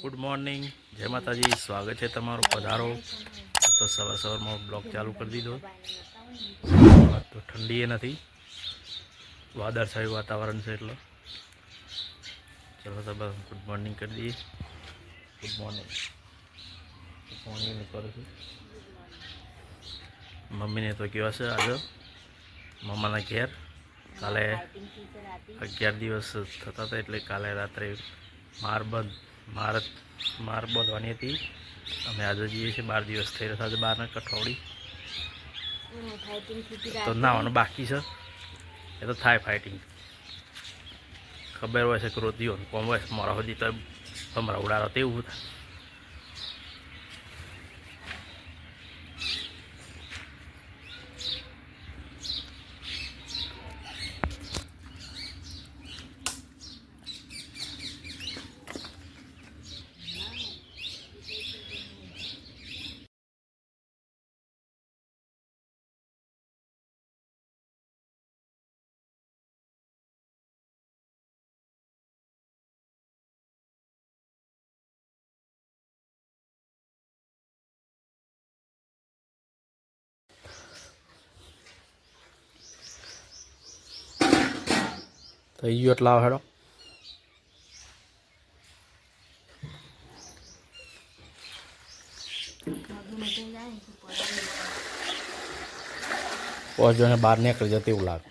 Good morning જય માતાજી. સ્વાગત છે તમારો પધારો. તો સવાર સવારમાં બ્લોક ચાલુ કરી દીધો. તો ઠંડી એ નથી. વાદળછાયું વાતાવરણ છે એટલે. ચલો તો બસ ગુડ મોર્નિંગ કરી દઈએ. ગુડ મોર્નિંગ મોર્નિંગ કરું છું. મમ્મીને તો કેવા છે આજે? મમ્માના ઘેર. કાલે અગિયાર દિવસ થતા હતા એટલે કાલે રાત્રે માર બંધ માર માર બોલવાની હતી. અમે આજે જઈએ છીએ બાર દિવસ થઈ રહ્યા છે આજે બારના કઠોળી. તો નાવાનું બાકી છે. એ તો થાય ફાઇટિંગ ખબર હોય છે કે રોતીઓ કોમ હોય મારા સુધી તો હમણાં ઉડાડો તેવું થાય. થઈ ગયું એટલા હેડો. પહોંચજો ને બહાર નીકળી જતી એવું લાગે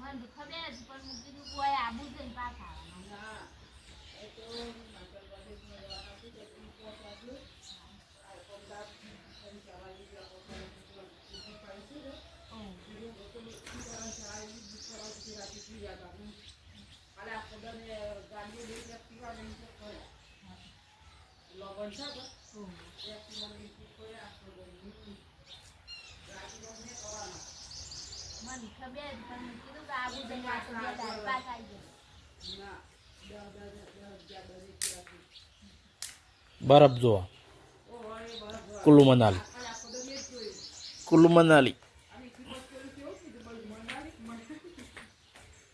મને ખબર જ પણ હું કીધું કોઈ આબુ જઈને પાછા આવવાના. મને ખબર જ પણ હું કીધું કે આબુ જઈને પાછું બે દાડે પાછા આવી જશે. બરફ જોવા કુલ્લુ મનાલી કુલ્લુ મનાલી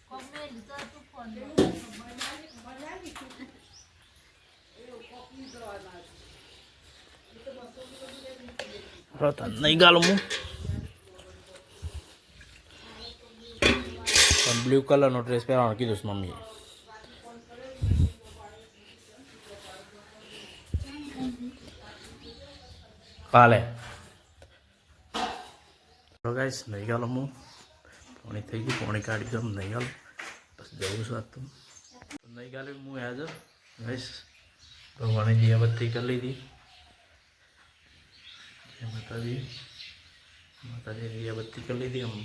કોકને લીધો હતું ફોન રતન નહીં ગાલું હું પણ બ્લુ કલરનો ડ્રેસ પહેરવાનું કીધું છે મમ્મીએ. કાલે ગાઈસ, નહીં ગાલો હું. પોણી થઈ ગયું પોણી કાઢી દઉં, નહીં ગાલો બસ જવું છું આજ તો. નહીં ગાલે હું ગાઈશ ગાઈસ ભગવાને દિયાબત્તી કરી લીધી. માતાજી માતાજી દિયાબત્તી કરી લીધી આમ.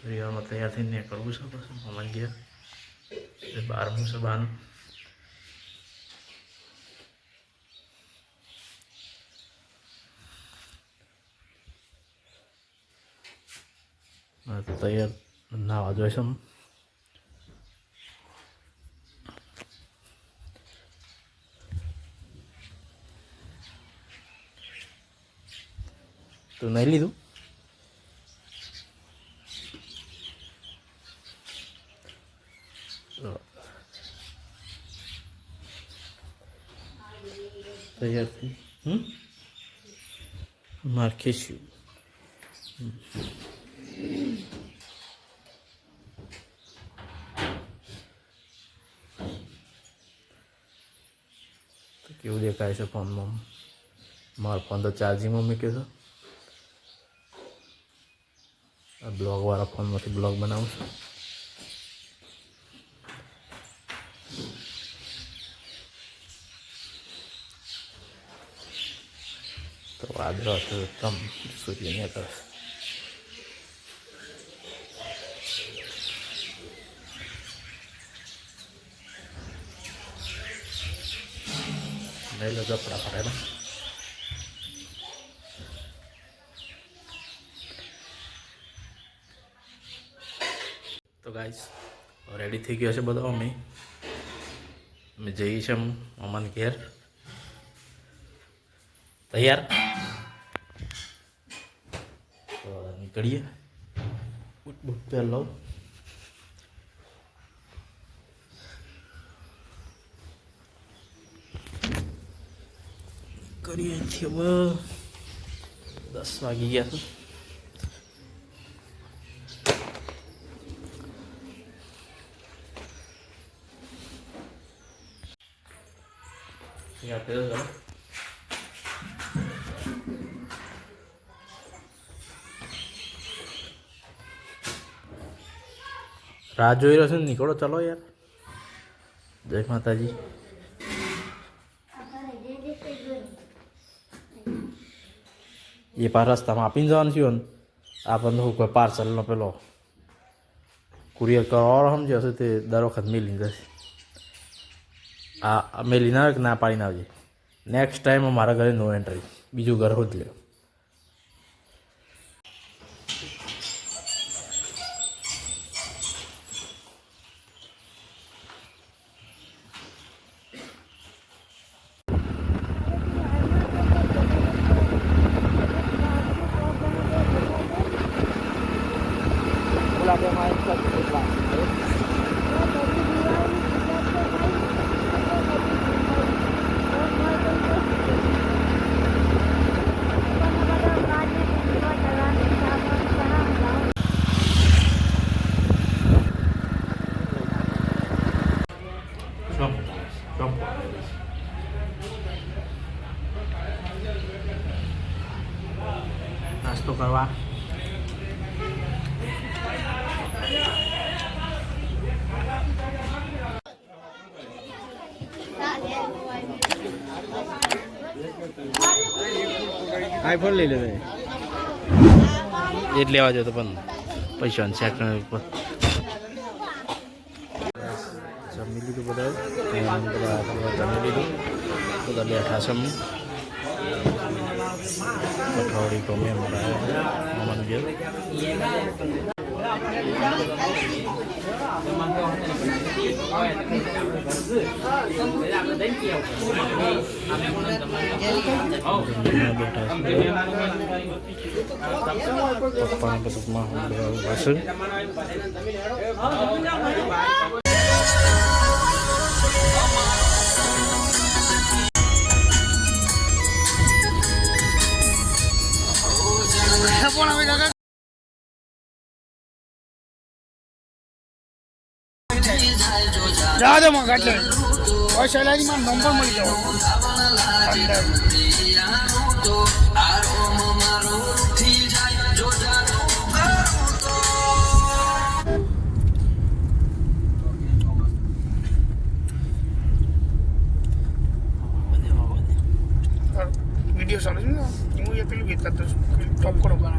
પરિવારમાં તૈયાર થઈને કરવું છે પછી. મમ્મી ગયા. બારમું છે બાનું તૈયાર નાવા જોઈએ છે તું નહીં લીધું તૈયાર થઈ હમ તો કેવું દેખાય છે ફોનમાં મારો ફોન તો ચાર્જિંગમાં મૂક્યો છે આ બ્લોગવાળા ફોનમાંથી બ્લોગ બનાવું છું તો વાદળો તો એકદમ સૂર્યને કરે નહીં લો કપડા પડે તો ગાઈસ રેડી થઈ ગયો છે બધો અમે અમે જઈએ છીએ અમન ઘેર તૈયાર નીકળીએ બુટ બુટ પહેર કરીએ છીએ હવે દસ વાગી ગયા છે. Yeah, રાહ જોઈ રહ્યો છે. ને નીકળો, ચલો યાર. જય માતાજી. એ પાર રસ્તામાં આપીને જવાનું થયું ને આપણને શું કોઈ પાર્સલનો પેલો કુરિયર કરવાનો સમજ્યો હશે તે દર વખત મેલીને જશે. આ મેલીને આવે કે ના પાડીને આવજે. નેક્સ્ટ ટાઈમ મારા ઘરે નો એન્ટ્રી બીજું ઘર હોત લ્યો. આઈફોન લઈ લેવે એ જ લેવા જતો પણ પૈસા સેકન્ડ ઉપર. જમી લીધું બધા બધા જમી લીધું. બધા બેઠા છે અમે ગમે મમાનું ઘેર. છે પપ્પાને બધું માં બધા જવા દે મગ એટલે. પૈસા લાગી મને નંબર મળી જાવ વીડિયો ચાલે છે ને? હું એ પેલું ગીત કરતો છું. ટોપ કરો હા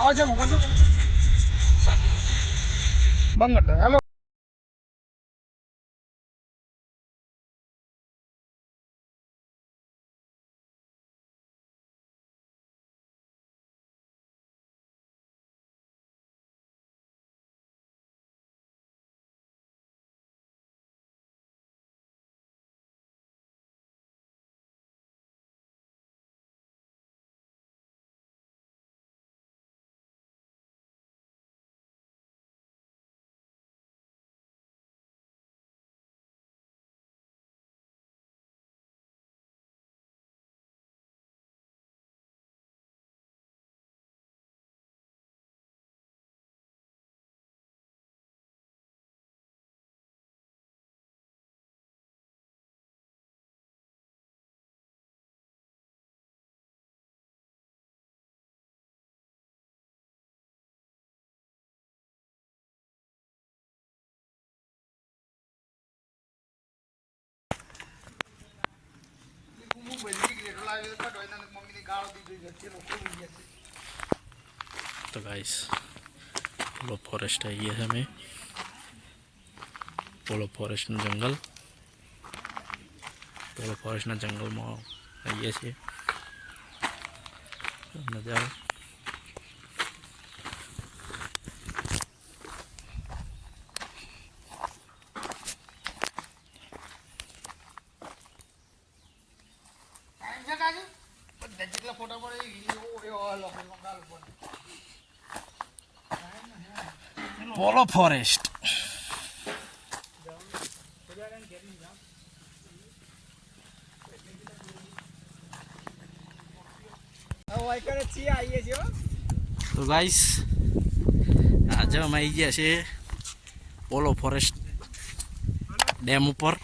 આવો છે મોકલજો બંધ હેલો. તો ગાઈસ પોલો ફોરેસ્ટ આવી ગયા છે અમે. પોલો ફોરેસ્ટનું જંગલ. પોલો ફોરેસ્ટના જંગલમાં આવીએ છીએ. નજારો ટાઈમ છે કાજુ બધા જેટલા ફોટા પડે એ એવો એવો લોકો ગાળ ઉપર પોલો ફોરેસ્ટ તો ગાઈસ આજે અમે આવી ગયા છે પોલો ફોરેસ્ટ ડેમ ઉપર.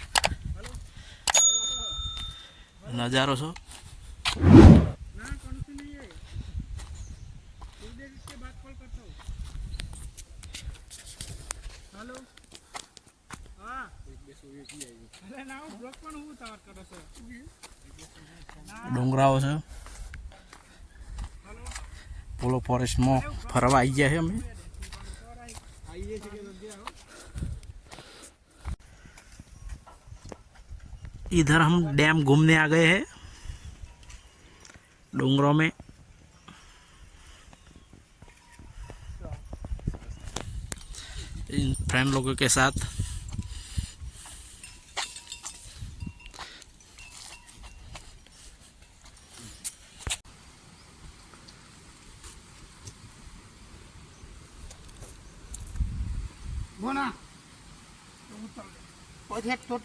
નજારો છો. પોલો ફોરેસ્ટમાં ફરવા આવી ગયા છે અમે આવીએ છીએ કે નથી આવો इधर हम डैम घूमने आ गए हैं डूंगरों में इन फ्रेंड लोगों के साथ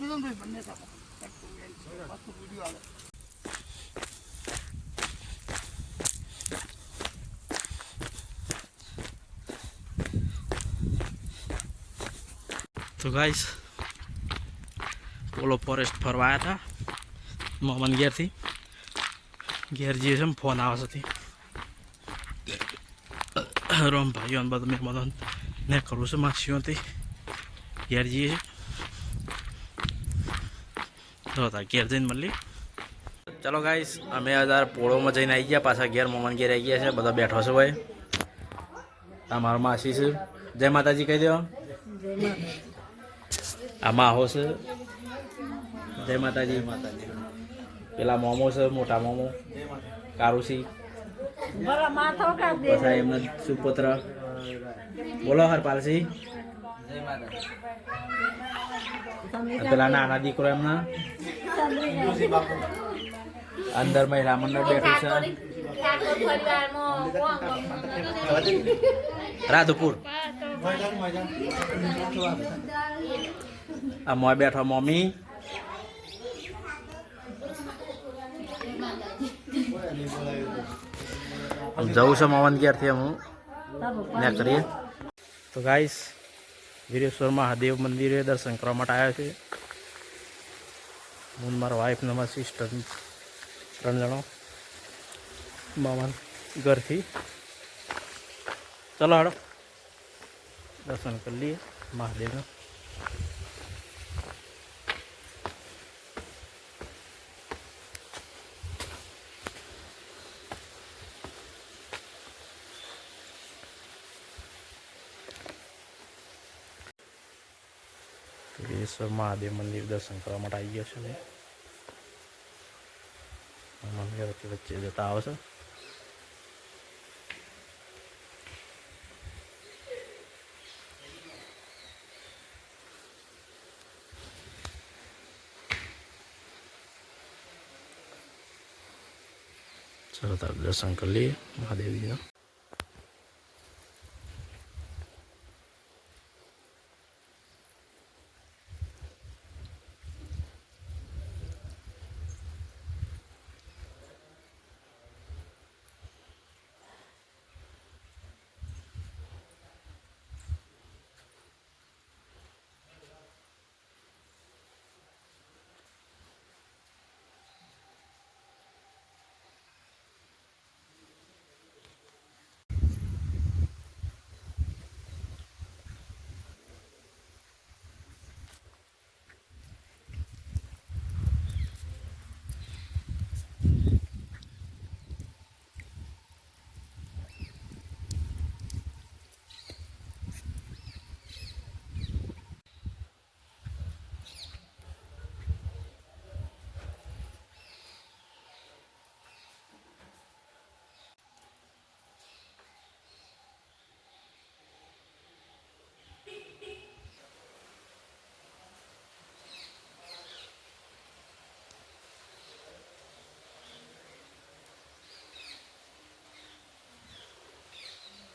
દો ને બંને સાથે વીડિયો આવે તો ગાઈસ પોલો ફોરેસ્ટ ફરવા આવ્યા હતા મોમન ઘેરથી. ઘેર જઈએ છે ફોન આવે છે રોમ ભાઈઓ બધા મહેમાનો ને કરું છે માસીઓથી ઘેર જઈએ છે. તો ઘેર જઈને મળી ચલો ગાઈસ અમે હજાર પોળોમાં જઈને આવી ગયા પાછા ઘેર મોમન ઘેર આવી ગયા છે બધા બેઠો છો ભાઈ. આ મારો માસી છે. જય માતાજી કહી દો આ માહો છે. જય માતાજી. માતાજી પેલા મોમો છે મોટા મોમો. કારુસી. એમના સુપુત્ર. બોલો હરપાલસિંહ. આ પેલા નાના દીકરો એમના? અંદર મહિલા મંડળ બેઠું છે. રાધુપુર. આ મોય બેઠો મમ્મી. જવું છે મોહન ઘેરથી હું ને કરીએ. તો ગાઈસ વીરેશ્વર મહાદેવ મંદિરે દર્શન કરવા માટે આવ્યા છે. હું મારા વાઈફ ને મારા સિસ્ટર ત્રણ જણો મામા ઘરથી. ચલો હાડો દર્શન કરી લઈએ મહાદેવના. વીરેશ્વર મહાદેવ મંદિર દર્શન કરવા માટે આવી ગયો છે અમે. મંદિરથી વચ્ચે જતા આવશે તાર દર્શન કરી લઈએ મહાદેવજીના.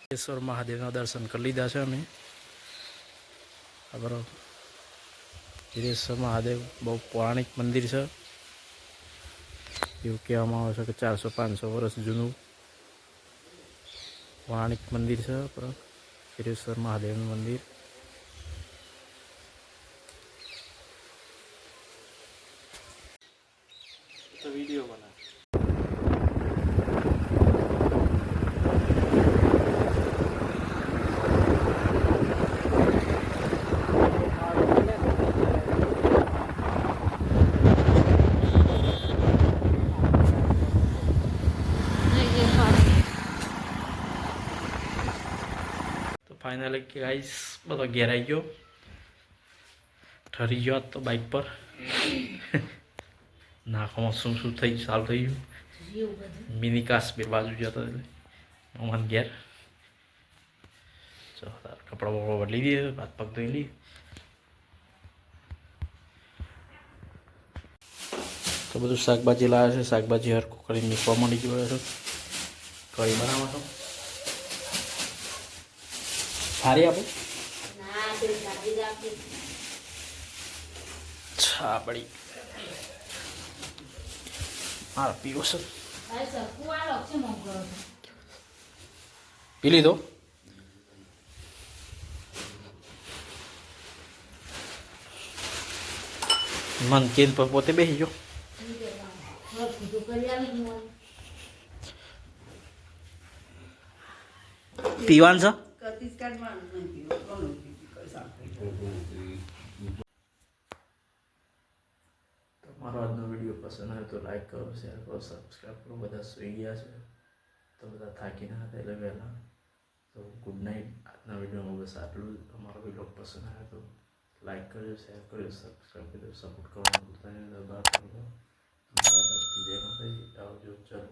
હિરેશ્વર મહાદેવના દર્શન કરી લીધા છે અમે. આપણો હિરેશ્વર મહાદેવ બહુ પૌરાણિક મંદિર છે. એવું કહેવામાં આવે છે કે ચારસો પાંચસો વર્ષ જૂનું પૌરાણિક મંદિર છે. બરાબર. હિરેશ્વર મહાદેવનું મંદિર તો વીડિયો બના તો ફાઇનલી ગાઈસ બધો ઘેરાઈ ગયો. ઠરી ગયો તો બાઇક પર. નાખવામાં શું શું થઈ ચાલુ થઈ ગયું. મિની કાસ બે બાજુ જતો એટલે. મમાન ઘેર. ચો તાર કપડાં બપડા બદલી દઈએ હાથ પગ ધોઈ લઈએ તો બધું શાકભાજી લાવે છે. શાકભાજી હરકું કરીને મૂકવા મળી ગયું છે. કઢી બનાવો છો સારી આપો. છાબડી. હા પીવો છે. મોંઘો પી લીધો. મન કેન પર પોતે બેસી ગયો. પીવાનું તો કરી આવી જ ઘણું તમારો આજનો વીડિયો પસંદ આવે તો લાઈક કરો શેર કરો સબસ્ક્રાઈબ કરો, બધા સુઈ ગયા છે. તો બધા થાકીને હતા એટલે વહેલા. તો ગુડ નાઇટ આજના વિડીયોમાં બસ આટલું અમારો વીડિયો પસંદ આવે તો લાઈક કરજો શેર કરજો સબસ્ક્રાઈબ કરજો સપોર્ટ કરવાનું ભૂલતા નહીં દબાણ કરજો મારા તરફથી જય માતાજી. આવજો, ચલો.